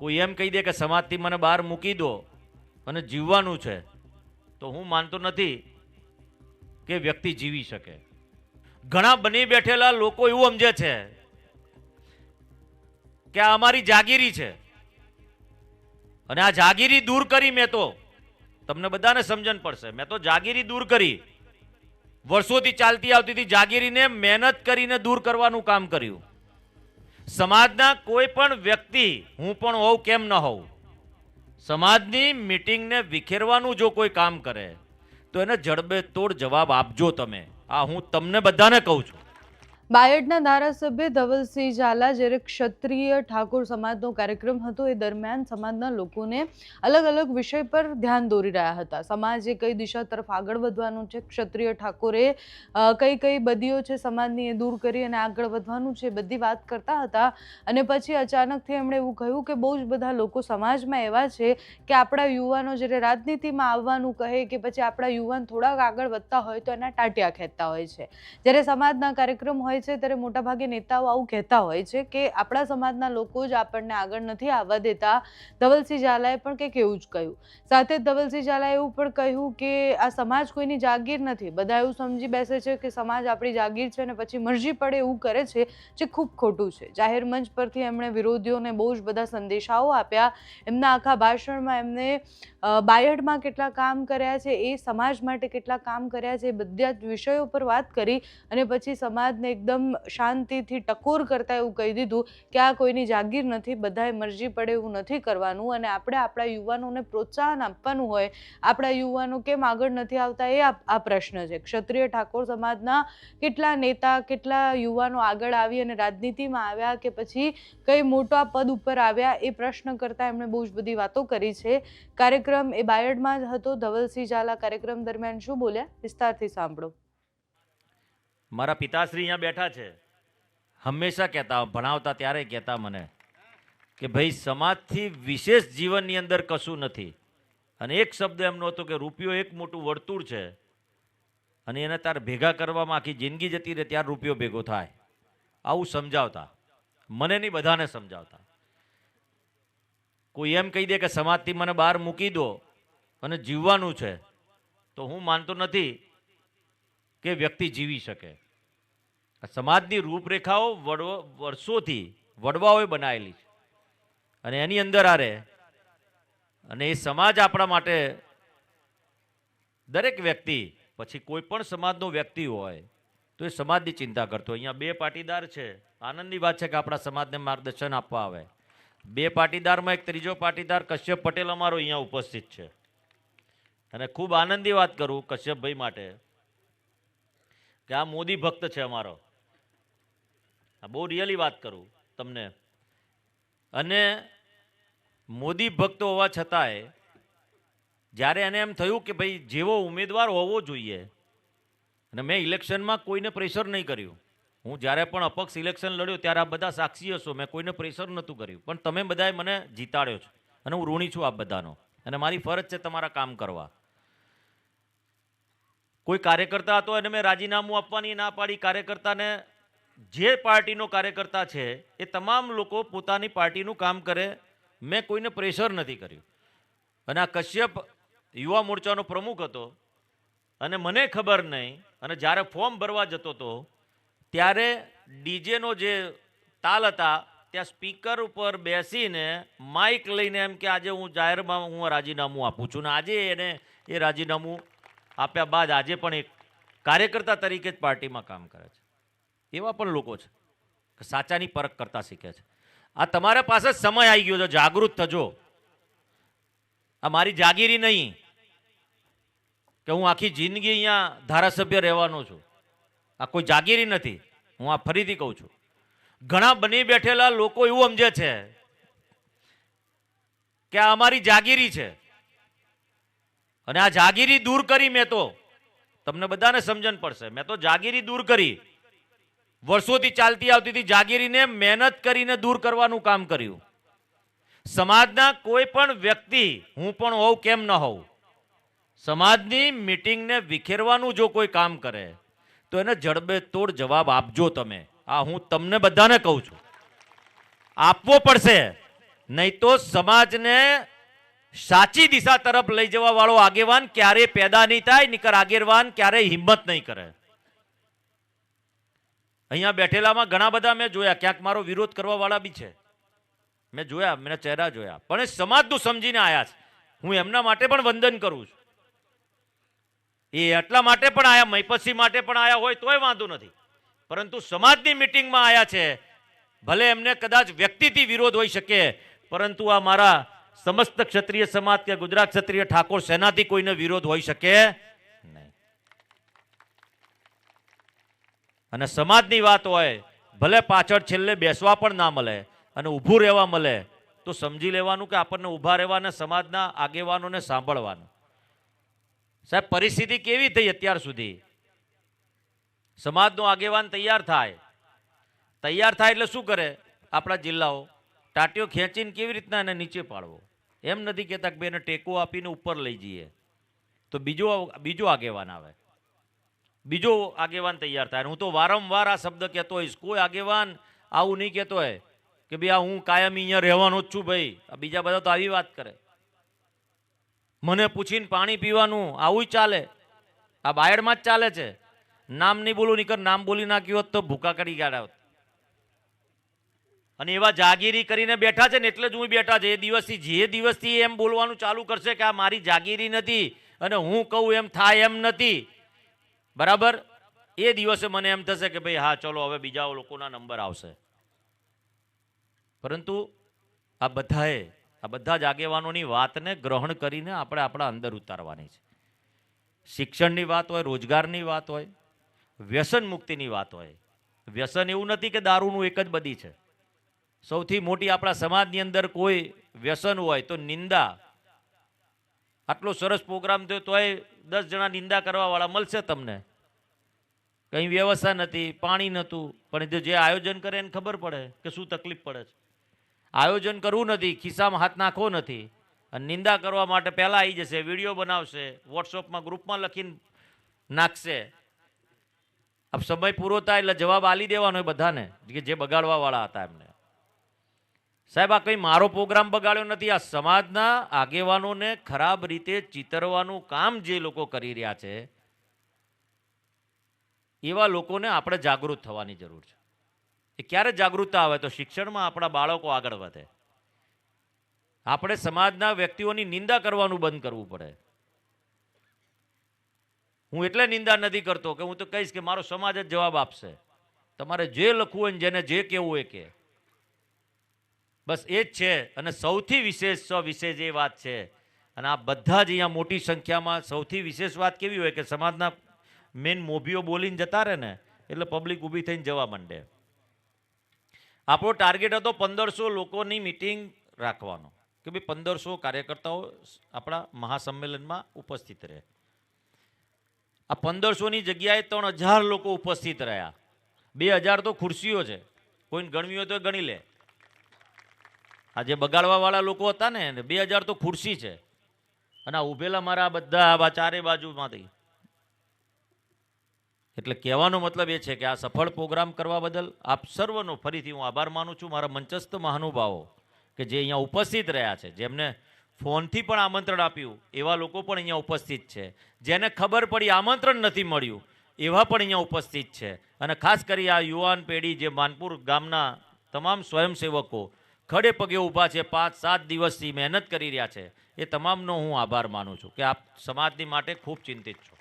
કોઈ એમ કહી દે કે સમાજથી મને બહાર મૂકી દો અને જીવવાનું છે, તો હું માનતો નથી કે વ્યક્તિ જીવી શકે. ઘણા બની બેઠેલા લોકો એવું સમજે છે કે આ અમારી જાગીરી છે. અને આ જાગીરી દૂર કરી મેં તો, તમને બધાને સમજણ પડશે. મેં તો જાગીરી દૂર કરી. વર્ષોથી ચાલતી આવતી હતી જાગીરીને મહેનત કરીને દૂર કરવાનું કામ કર્યું. સમાજના કોઈ પણ વ્યક્તિ, હું પણ હોઉં કેમ ન હોઉં, સમાજની મિટિંગને વિખેરવાનું જો કોઈ કામ કરે, તો એને જડબે તોડ જવાબ આપજો તમે. આ હું તમને બધાને કહું છું. બાયડના ધારાસભ્ય ધવલસિંહ ઝાલા જ્યારે ક્ષત્રિય ઠાકોર સમાજનો કાર્યક્રમ હતો, એ દરમિયાન સમાજના લોકોને અલગ અલગ વિષય પર ધ્યાન દોરી રહ્યા હતા. સમાજે કઈ દિશા તરફ આગળ વધવાનું છે? ક્ષત્રિય ઠાકોરે કઈ કઈ બદીઓ છે સમાજની એ દૂર કરી અને આગળ વધવાનું છે બધી વાત કરતા હતા. અને પછી અચાનકથી એમણે એવું કહ્યું કે બહુ જ બધા લોકો સમાજમાં એવા છે કે આપણા યુવાનો જ્યારે રાજનીતિમાં આવવાનું કહે કે પછી આપણા યુવાન થોડાક આગળ વધતા હોય તો એના ટાટિયા ખેંચતા હોય છે. જ્યારે સમાજના કાર્યક્રમ હોય છે, ત્યારે મોટાભાગે નેતાઓ આવું કહેતા હોય છે કે આપણા સમાજના લોકો જ આપણને આગળ નથી આવવા દેતા. ધવલસિંહ ઝાલાએ પણ કંઈક એવું જ કહ્યું. સાથે ધવલસિંહ ઝાલાએ એવું પણ કહ્યું કે આ સમાજ કોઈની જાગીર નથી. બધા એવું સમજી બેસે છે કે સમાજ આપણી જાગીર છે ને પછી મરજી પડે એવું કરે છે, જે ખૂબ ખોટું છે. જાહેર મંચ પરથી એમણે વિરોધીઓને બહુ જ બધા સંદેશાઓ આપ્યા. એમના આખા ભાષણમાં એમને બાયડમાં કેટલા કામ કર્યા છે, એ સમાજ માટે કેટલા કામ કર્યા છે, એ બધા જ વિષયો પર વાત કરી અને પછી સમાજને એકદમ શાંતિથી ટકોર કરતા એવું કહી દીધું કે આ કોઈની જાગીર નથી, બધાએ મરજી પડે એવું નથી કરવાનું અને આપણે આપણા યુવાનોને પ્રોત્સાહન આપવાનું હોય, આપણા યુવાનો કેમ આગળ નથી આવતા એ આ પ્રશ્ન છે. ક્ષત્રિય ઠાકોર સમાજના કેટલા નેતા, કેટલા યુવાનો આગળ આવી અને રાજનીતિમાં આવ્યા કે પછી કઈ મોટા પદ ઉપર આવ્યા એ પ્રશ્ન કરતા એમણે બહુ જ બધી વાતો કરી છે. કાર્યક્રમ એ બાયડમાં જ હતો. ધવલસિંહ ઝાલા કાર્યક્રમ દરમિયાન શું બોલ્યા? વિસ્તારથી સાંભળો. મારા પિતાશ્રી અહીંયા બેઠા છે. હંમેશા કહેતા, ભણાવતા ત્યારે કહેતા મને કે ભાઈ, સમાજથી વિશેષ જીવનની અંદર કશું નથી. અને એક શબ્દ એમનો હતો કે રૂપિયો એક મોટું વર્તુળ છે અને એને તાર ભેગા કરવામાં આખી જિંદગી જતી રહે, ત્યારે રૂપિયો ભેગો થાય. આવું સમજાવતા. મને નહીં, બધાને સમજાવતા. કોઈ એમ કહી દે કે સમાજથી મને બહાર મૂકી દો અને જીવવાનું છે, તો હું માનતો નથી. કે વ્યક્તિ જીવી શકે. સમાજની રૂપરેખાઓ વડવો વર્ષોથી વડવાઓએ બનાવેલી છે. અને એની અંદર આ રહે અને એ સમાજ આપણા માટે દરેક વ્યક્તિ, પછી કોઈ પણ સમાજનો વ્યક્તિ હોય, તો એ સમાજની ચિંતા કરતો. અહીંયા બે પાટીદાર છે. આનંદની વાત છે કે આપણા સમાજને માર્ગદર્શન આપવા આવે. બે પાટીદારમાં એક ત્રીજો પાટીદાર કશ્યપ પટેલ અમારો અહીંયા ઉપસ્થિત છે. અને ખૂબ આનંદની વાત કરું કશ્યપભાઈ માટે. કે આ મોદી ભક્ત છે અમારો. આ બહુ રિયલી વાત કરું તમને. અને મોદી ભક્ત હોવા છતાંય, જ્યારે એને એમ થયું કે ભાઈ જેવો ઉમેદવાર હોવો જોઈએ, અને મેં ઇલેક્શનમાં કોઈને પ્રેશર નહીં કર્યું. હું જ્યારે પણ અપક્ષ ઇલેક્શન લડ્યો ત્યારે આ બધા સાક્ષી હશો, મેં કોઈને પ્રેશર નહોતું કર્યું. પણ તમે બધાએ મને જીતાડ્યો છો, અને હું ઋણી છું આ બધાનો. અને મારી ફરજ છે તમારા કામ કરવા. કોઈ કાર્યકર્તા હતો એને મેં રાજીનામું આપવાની ના પાડી. કાર્યકર્તાને જે પાર્ટીનો કાર્યકર્તા છે, એ તમામ લોકો પોતાની પાર્ટીનું કામ કરે. મેં કોઈને પ્રેશર નથી કર્યું. અને આ કશ્યપ યુવા મોરચાનો પ્રમુખ હતો અને મને ખબર નહીં, અને જ્યારે ફોર્મ ભરવા જતો હતો, ત્યારે ડીજેનો જે તાલ હતા, ત્યાં સ્પીકર ઉપર બેસીને માઇક લઈને એમ કે આજે હું જાહેરમાં હું રાજીનામું આપું છું. ને આજે એને એ રાજીનામું આપ્યા બાદ આજે પણ એક કાર્યકર્તા તરીકે જ પાર્ટીમાં કામ કરે છે. એવા પણ લોકો છે કે સાચાની પરખ કરતા શીખે છે. આ તમારા પાસે સમય આવી ગયો છે, જાગૃત થજો. આ મારી જાગીરી નહીં કે હું આખી જિંદગી અહીંયા ધારાસભ્ય રહેવાનો છું. આ કોઈ જાગીરી નથી, હું આ ફરીથી કહું છું. ઘણા બની બેઠેલા લોકો એવું સમજે છે કે આ અમારી જાગીરી છે. અને આ જાગીરી દૂર કરી મેં તો. તમને બધાને સમજણ પડશે. મેં તો જાગીરી દૂર કરી. વર્ષોથી ચાલતી આવતી હતી જાગીરીને મહેનત કરીને દૂર કરવાનું કામ કર્યું. સમાજના કોઈ પણ વ્યક્તિ, હું પણ હોઉં કેમ ન હોઉં, સમાજની મિટિંગને વિખેરવાનું જો કોઈ કામ કરે, તો એને જડબે તોડ જવાબ આપજો તમે. આ હું તમને બધાને કહું છું. આપવો પડશે. નહીં તો સમાજને સાચી દિશા તરફ લઈ જવા વાળો આગેવાન ક્યારે પેદા નહીં થાય, નીકર આગેવાન ક્યારેય હિંમત નહીં કરે. અહીંયા બેઠેલામાં ઘણા બધા મેં જોયા, ક્યાંક મારો વિરોધ કરવા વાળા બી છે. મેં જોયા, મેં ચહેરા જોયા. પણ એ સમાજનું સમજીને આવ્યા છે. હું એમના માટે પણ વંદન કરું છું. એ એટલા માટે પણ આયા મૈપતસિંહ માટે પણ આયા હોય તોય વાંધો નથી. પરંતુ સમાજની મિટિંગમાં આયા છે. ભલે એમને કદાચ વ્યક્તિથી વિરોધ હોઈ શકે, પરંતુ આ મારા સમસ્ત ક્ષત્રિય સમાજ કે ગુજરાત ક્ષત્રિય ઠાકોર સેનાથી કોઈને વિરોધ હોઈ શકે નહીં. અને સમાજની વાત હોય, ભલે પાછળ છેલ્લે બેસવા પણ ના મળે અને ઊભું રહેવા મળે, તો સમજી લેવાનું કે આપણને ઊભા રહેવાને સમાજના આગેવાનોને સાંભળવાનું. સાહેબ, પરિસ્થિતિ કેવી થઈ અત્યાર સુધી? સમાજનો આગેવાન તૈયાર થાય. તૈયાર થાય એટલે શું કરે? આપણા જિલ્લાઓ. ટાટીઓ ખેંચીને કેવી રીતના એને નીચે પાડવો? એમ નથી કહેતા કે એને ટેકો આપીને ઉપર લઈ જઈએ. તો બીજો બીજો આગેવાન આવે. બીજો આગેવાન તૈયાર થાય. હું તો વારંવાર આ શબ્દ કહેતો હોઈશ, કોઈ આગેવાન આવું નહીં કહેતો હોય કે ભાઈ આ હું કાયમી અહીંયા રહેવાનો જ છું ભાઈ. આ બીજા બધા તો આવી વાત કરે. મને પૂછીને પાણી પીવાનું આવું ચાલે. આ બાયડમાં જ ચાલે છે. નામ નહીં બોલું નીકળ નામ બોલી નાખ્યું હોત તો ભૂકા કરી ગયા હોત. અને એવા જાગીરી કરીને બેઠા છે ને એટલે જ હું બેઠા છે. એ દિવસથી, જે દિવસથી એમ બોલવાનું ચાલુ કરશે કે આ મારી જાગીરી નથી અને હું કહું એમ થાય એમ નથી. બરાબર? એ દિવસે મને એમ થશે કે ભાઈ, હા, ચલો, હવે બીજા લોકોના નંબર આવશે. પરંતુ આ બધાએ, આ બધા જ આગેવાનોની વાતને ગ્રહણ કરીને આપણે આપણા અંદર ઉતારવાની છે. શિક્ષણની વાત હોય, રોજગારની વાત હોય, વ્યસન મુક્તિની વાત હોય. વ્યસન એવું નથી કે દારૂનું એક જ બધી છે. સૌથી મોટી આપણા સમાજની અંદર કોઈ વ્યસન હોય તો નિંદા. આટલો સરસ પ્રોગ્રામ થયો તોય દસ જણા નિંદા કરવાવાળા મળશે તમને. કંઈ વ્યવસ્થા નથી, પાણી નહોતું, પણ જે આયોજન કરે એને ખબર પડે કે શું તકલીફ પડે છે. આયોજન કરવું નથી, ખિસ્સામાં હાથ નાખવો નથી. અને નિંદા કરવા માટે પહેલાં આવી જશે, વીડિયો બનાવશે, વોટ્સઅપમાં ગ્રુપમાં લખીને નાખશે. આ સમય પૂરો થાય એટલે જવાબ આલી દેવાનો હોય બધાને, કે જે બગાડવા વાળા હતા એમને. સાહેબ, આ કંઈ મારો પ્રોગ્રામ બગાડ્યો નથી? આ સમાજના આગેવાનોને ખરાબ રીતે ચિતરવાનું કામ જે લોકો કરી રહ્યા છે, એવા લોકોને આપણે જાગૃત થવાની જરૂર છે. એ ક્યારે જાગૃતતા આવે? તો શિક્ષણમાં આપણા બાળકો આગળ વધે. આપણે સમાજના વ્યક્તિઓની નિંદા કરવાનું બંધ કરવું પડે. હું એટલે નિંદા નથી કરતો કે હું તો કહીશ કે મારો સમાજ જ જવાબ આપશે. તમારે જે લખવું હોય જેને જે કહેવું હોય કે બસ એ જ છે. અને સૌથી વિશેષ વિશેષ એ વાત છે. અને આ બધા જ અહીંયા મોટી સંખ્યામાં સૌથી વિશેષ વાત કેવી હોય કે સમાજના મેન મોભીઓ બોલીને જતા રહે ને, એટલે પબ્લિક ઊભી થઈને જવા માંડે. આપણો ટાર્ગેટ હતો પંદરસો લોકોની મિટિંગ રાખવાનો. કે ભાઈ પંદરસો કાર્યકર્તાઓ આપણા મહાસંમેલનમાં ઉપસ્થિત રહે. આ પંદરસોની જગ્યાએ ત્રણ હજાર લોકો ઉપસ્થિત રહ્યા. બે હજાર તો ખુરશીઓ છે. કોઈને ગણવી હોય તો ગણી લે. આ જે બગાડવાવાળા લોકો હતા ને, બે હજાર તો ખુરશી છે. અને આ ઉભેલા મારા બધા, આ ચારે બાજુમાંથી. એટલે કહેવાનો મતલબ એ છે કે આ સફળ પ્રોગ્રામ કરવા બદલ આપ સર્વનો ફરીથી હું આભાર માનું છું. મારા મંચસ્થ મહાનુભાવો કે જે અહીંયા ઉપસ્થિત રહ્યા છે, જેમને ફોનથી પણ આમંત્રણ આપ્યું, એવા લોકો પણ અહીંયા ઉપસ્થિત છે. જેને ખબર પડી આમંત્રણ નથી મળ્યું, એવા પણ અહીંયા ઉપસ્થિત છે. અને ખાસ કરી આ યુવાન પેઢી જે માનપુર ગામના તમામ સ્વયંસેવકો ખડે પગે ઊભા છે, પાંચ, સાત દિવસથી મહેનત કરી રહ્યા છે. એ તમામનો હું આભાર માનું છું કે આપ સમાજની માટે ખૂબ ચિંતિત છો.